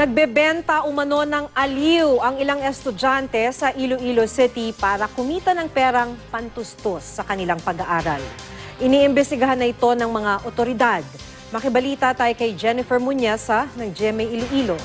Nagbebenta umano ng aliw ang ilang estudyante sa Iloilo City para kumita ng perang pantustos sa kanilang pag-aaral. Iniimbestigahan na ito ng mga otoridad. Makibalita tayo kay Jennifer Munyasa ng GMA Iloilo.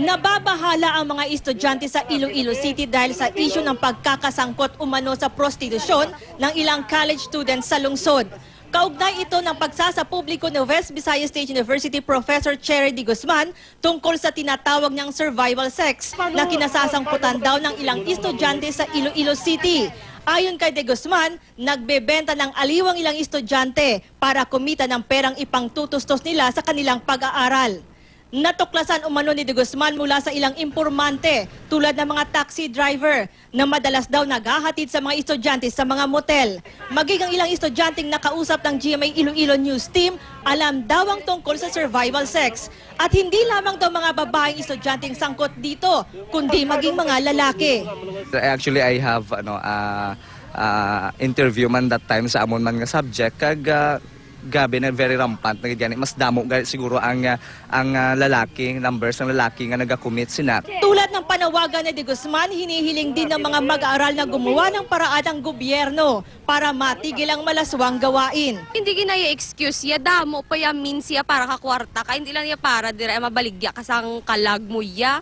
Nababahala ang mga estudyante sa Iloilo City dahil sa isyu ng pagkakasangkot umano sa prostitusyon ng ilang college students sa lungsod. Kaugnay ito ng pagsasapubliko ni West Visayas State University Professor Cherry D. Guzman tungkol sa tinatawag niyang survival sex na kinasasangkutan daw ng ilang estudyante sa Iloilo City. Ayon kay De Guzman, nagbebenta ng aliwang ilang estudyante para kumita ng perang ipangtutustos nila sa kanilang pag-aaral. Natuklasan umano ni De Guzman mula sa ilang impormante tulad ng mga taxi driver na madalas daw naghahatid sa mga estudyante sa mga motel. Maging ang ilang estudyanteng nakausap ng GMA Iloilo News Team, alam daw ang tungkol sa survival sex. At hindi lamang daw mga babaeng estudyanteng sangkot dito, kundi maging mga lalaki. Actually, I have ano uh, uh, interview man that time sa amon man nga subject kag uh, gabi na very rampant na gani mas damo gali siguro ang uh, ang uh, lalaki numbers ng lalaki nga naga-commit sina Tulad ng panawagan ni De Guzman, hinihiling din ng mga mag-aaral na gumawa ng paraan ng gobyerno para matigil ang malaswang gawain. Hindi ginaya excuse ya damo pa ya means ya para ka kwarta ka hindi lang ya para dire mabaligya ka sang kalag mo ya.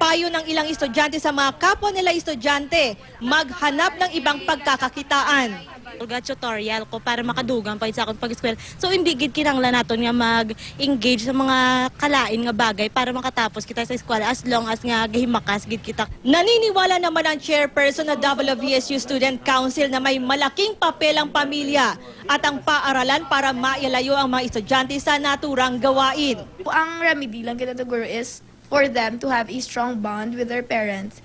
Payo ng ilang estudyante sa mga kapwa nila estudyante, maghanap ng ibang pagkakakitaan. Ulga tutorial ko para makadugang pa sa akong pag-eskwela. So hindi gid kinanglan naton nga mag-engage sa mga kalain nga bagay para makatapos kita sa eskwela as long as nga gihimakas gid kita. Naniniwala naman ang chairperson ng WVSU Student Council na may malaking papel ang pamilya at ang paaralan para mailayo ang mga estudyante sa naturang gawain. Ang remedy lang kita siguro is for them to have a strong bond with their parents.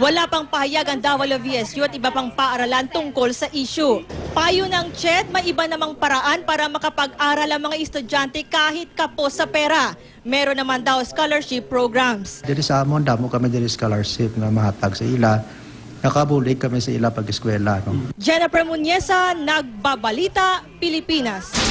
Wala pang pahayag ang WVSU at iba pang paaralan tungkol sa issue. Payo ng CHED, may iba namang paraan para makapag-aral ang mga estudyante kahit kapos sa pera. Meron naman daw scholarship programs. Diri sa amon damo kami diri scholarship nga mahatag sa ila. Nakabulig kami sa ila pag-eskwela no. Jennifer Muñeza, Nagbabalita, Pilipinas.